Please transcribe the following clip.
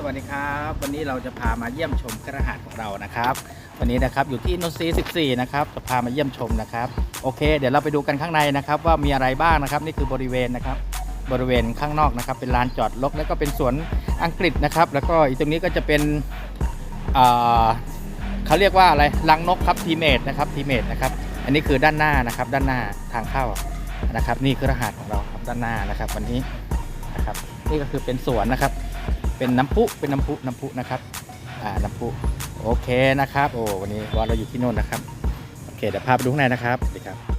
สวัสดีครับ วันนี้เราจะพามาเยี่ยมชมกระหาดของเรานะครับ วันนี้นะครับอยู่ที่นนทรี14 นะครับจะพามาเยี่ยมชมนะครับโอเค เดี๋ยวเราไปดูกันข้างในนะครับว่ามีอะไรบ้างนะครับ นี่คือบริเวณนะครับ บริเวณข้างนอกนะครับ เป็นลานจอดรถแล้วก็เป็นสวนอังกฤษนะครับ แล้วก็อีกตรงนี้ก็จะเป็นเขาเรียกว่าอะไรรังนกครับทีเมดนะครับทีเมดนะครับอันนี้คือด้านหน้านะครับ ด้านหน้าทางเข้านะครับ นี่คือรหัสของเราครับด้านหน้านะครับ วันนี้นะครับ นี่ก็คือเป็นสวนนะครับ เป็นน้ำพุเป็นน้ำพุน้ำพุนะครับอ่าน้ำพุโอเคนะครับ โอ้วันนี้วันเราอยู่ที่โน่นนะครับโอเคเดี๋ยวพาไปดูข้างในนะครับสวัสดีครับ